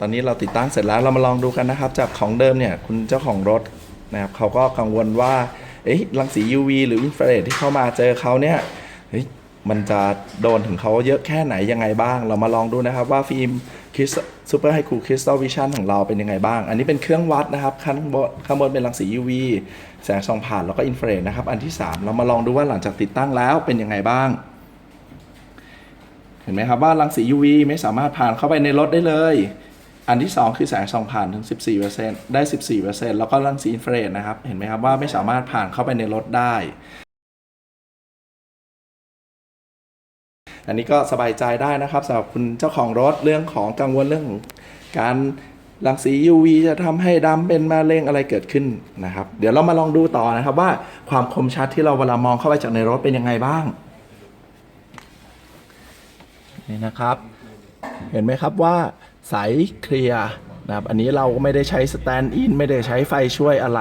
ตอนนี้เราติดตั้งเสร็จแล้วเรามาลองดูกันนะครับ จากของเดิมเนี่ยคุณเจ้าของรถนะครับเขาก็กังวลว่าเอ๊ะรังสี UV หรืออินฟราเรดที่เข้ามาเจอเขาเนี่ยเฮ้ยมันจะโดนถึงเขาเยอะแค่ไหนยังไงบ้าง เรามาลองดูนะครับว่าฟิล์มคิสซูเปอร์ไฮคูคริสตัลวิชั่นของเราเป็นยังไงบ้าง อันนี้เป็นเครื่องวัดนะครับข้างบนข้างบนเป็นรังสี UV แสงส่องผ่านแล้วก็อินฟราเรดนะครับ อันที่สามเรามาลองดูว่าหลังจากติดตั้งแล้วเป็นยังไงบ้าง เห็นไหมครับว่ารังสี UV ไม่สามารถผ่านเข้าไปในรถได้เลย อันที่ 2 คือแสงส่องผ่านถึง 14%ได้ 14%แล้วก็รังสีอินฟราเรดนะครับ เห็นไหมครับว่าไม่สามารถผ่านเข้าไปในรถได้ อันนี้ก็สบายใจได้นะครับสำหรับคุณเจ้าของรถเรื่องของกังวลเรื่องของการรังสี UV จะทำให้ดำเป็นมะเร็งอะไรเกิดขึ้นนะครับ เดี๋ยวเรามาลองดูต่อนะครับว่าความคมชัดที่เราเวลามองเข้าไปจากในรถเป็นยังไงบ้าง นี่นะครับ เห็นไหมครับว่า ใสเคลียร์นะครับอันนี้เราก็ไม่ได้ใช้สแตนด์อินไม่ได้ใช้ไฟช่วยอะไร